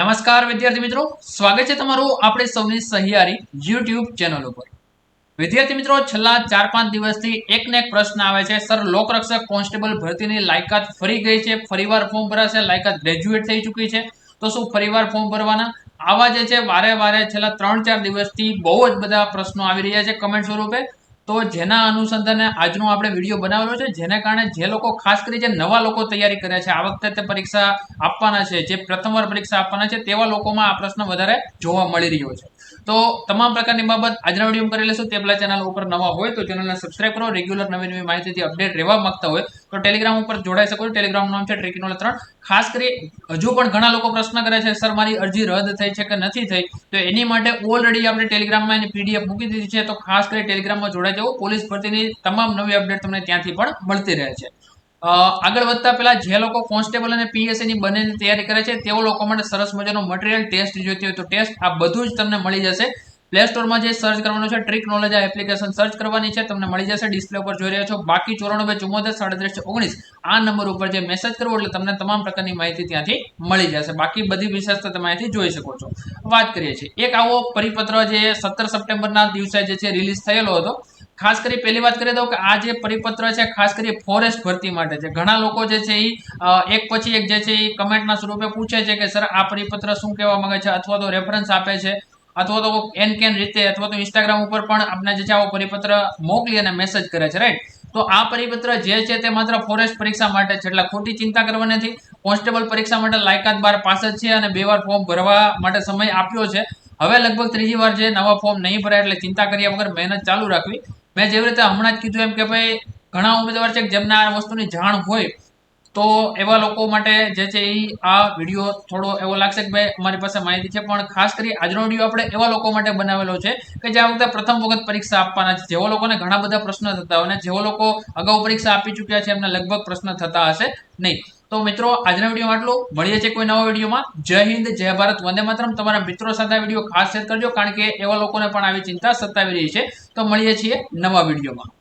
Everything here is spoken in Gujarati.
નમસ્કાર વિદ્યાર્થી મિત્રો. સ્વાગત છે તમારું આપણે સૌની સહિયારી યુટ્યુબ ચેનલ ઉપર. વિદ્યાર્થી મિત્રો, છેલ્લા ચાર પાંચ દિવસથી એક ને એક પ્રશ્ન આવે છે. સર, લોકરક્ષક કોન્સ્ટેબલ ભરતીની લાયકાત ફરી ગઈ છે? ફરીવાર ફોર્મ ભરાશે? લાયકાત ગ્રેજ્યુએટ થઈ ચૂકી છે? તો શું ફરીવાર ફોર્મ ભરવાના? આવા જે છે વારે વારે છેલ્લા ત્રણ ચાર દિવસથી બહુ જ બધા પ્રશ્નો આવી રહ્યા છે. કમેન્ટ સ્વરૂપે તો જેના અનુસંધાને આજનો આપણે વીડિયો બનાવેલો છે, જેને કારણે જે લોકો ખાસ કરી જે નવા લોકો તૈયારી કરે છે, આ વખતે તે પરીક્ષા આપવાના છે, જે પ્રથમવાર પરીક્ષા આપવાના છે, તેવા લોકોમાં આ પ્રશ્ન વધારે જોવા મળી રહ્યો છે. તો તમામ પ્રકારની બાબત આજના વીડિયો કરી લેશું તે પહેલાં ચેનલ ઉપર નવા હોય તો ચેનલને સબસ્ક્રાઈબ કરો. રેગ્યુલર નવી નવી માહિતીથી અપડેટ રહેવા માંગતા હોય તો ટેલિગ્રામ ઉપર જોડાઈ શકો છો. ટેલિગ્રામ નામ છે ટ્રેકિંગ ત્રણ ખાસ કરી હજુ પણ ઘણા લોકો પ્રશ્ન કરે છે સર મારી અરજી રદ થઈ છે કે નથી થઈ? તો એની માટે ઓલરેડી આપણે ટેલિગ્રામમાં એની પીડીએફ મૂકી દીધી છે. તો ખાસ કરી ટેલિગ્રામમાં જોડાઈ જવું. પોલીસ ભરતીની તમામ નવી અપડેટ તમને ત્યાંથી પણ મળતી રહે છે. આગળ વધતા પહેલા જે લોકો કોન્સ્ટેબલ અને પીએસસીની બંનેની તૈયારી કરે છે, તેઓ લોકો માટે સરસ મજાનો મટીરિયલ ટેસ્ટ જોઈતી હોય તો ટેસ્ટ આ બધું જ તમને મળી જશે. પ્લે સ્ટોરમાં જે સર્ચ કરવાનું છે ટ્રીક નોલેજ આ એપ્લિકેશન સર્ચ કરવાની છે, તમને મળી જશે ડિસ્પ્લે ઉપર જોઈ રહ્યા છો. બાકી ચોરાણું ચુમ્મોતેર, સાડત્રીસ ઓગણીસ. આ નંબર ઉપર જે મેસેજ કરવો એટલે તમને તમામ પ્રકારની માહિતી ત્યાંથી મળી જશે. બાકી બધી વિશેષતા તમે અહીંથી જોઈ શકો છો. વાત કરીએ છીએ. એક આવો પરિપત્ર જે સત્તર સપ્ટેમ્બરના દિવસે જે છે રિલીઝ થયેલો હતો. ખાસ કરી પહેલી વાત કરી દઉં કે આ જે પરિપત્ર છે, ખાસ કરી ફોરેસ્ટ ભરતી માટે છે. ઘણા લોકો જે છે એ એક પછી એક જે છે એ કમેન્ટના સ્વરૂપે પૂછે છે કે સર આ પરિપત્ર શું કહેવા માંગે છે? અથવા તો રેફરન્સ આપે છે. અથવા તો એન કેન રીતે અથવા તો ઇન્સ્ટાગ્રામ ઉપર પણ આપણે જે છે આવો પરિપત્ર મોકલી અને મેસેજ કરે છે રાઈટ તો આ પરિપત્ર જે છે તે માત્ર ફોરેસ્ટ પરીક્ષા માટે છે, એટલે ખોટી ચિંતા કરવા નથી. કોન્સ્ટેબલ પરીક્ષા માટે લાયકાત બાર પાસ જ છે અને બે વાર ફોર્મ ભરવા માટે સમય આપ્યો છે. હવે લગભગ ત્રીજી વાર જે નવા ફોર્મ નહીં ભરાય એટલે ચિંતા કર્યા વગર મહેનત ચાલુ રાખવી. મેં જેવી રીતે હમણાં જ કીધું એમ કે ભાઈ, ઘણા ઉમેદવાર છે જેમને આ વસ્તુની જાણ હોય તો એવા લોકો માટે જે છે એ આ વીડિયો થોડો એવો લાગશે કે ભાઈ અમારી પાસે માહિતી છે. પણ ખાસ કરી આજનો વીડિયો આપણે એવા લોકો માટે બનાવેલો છે કે જે આ વખતે પ્રથમ વખત પરીક્ષા આપવાના છે. જેવા લોકોને ઘણા બધા પ્રશ્ન થતા હોય અને જેવા લોકો અગાઉ પરીક્ષા આપી ચૂક્યા છે એમને લગભગ પ્રશ્ન થતા હશે નહીં. તો મિત્રો આજના વિડીયોમાં આટલું. મળીએ છીએ કોઈ નવા વિડીયોમાં. જય હિન્દ, જય ભારત, વંદે માતરમ. તમારા મિત્રો સાથે વીડિયો ખાસ શેર કરજો કારણ કે એવા લોકોને પણ આવી ચિંતા સતાવી રહી છે. તો મળીએ છીએ નવા વિડીયોમાં.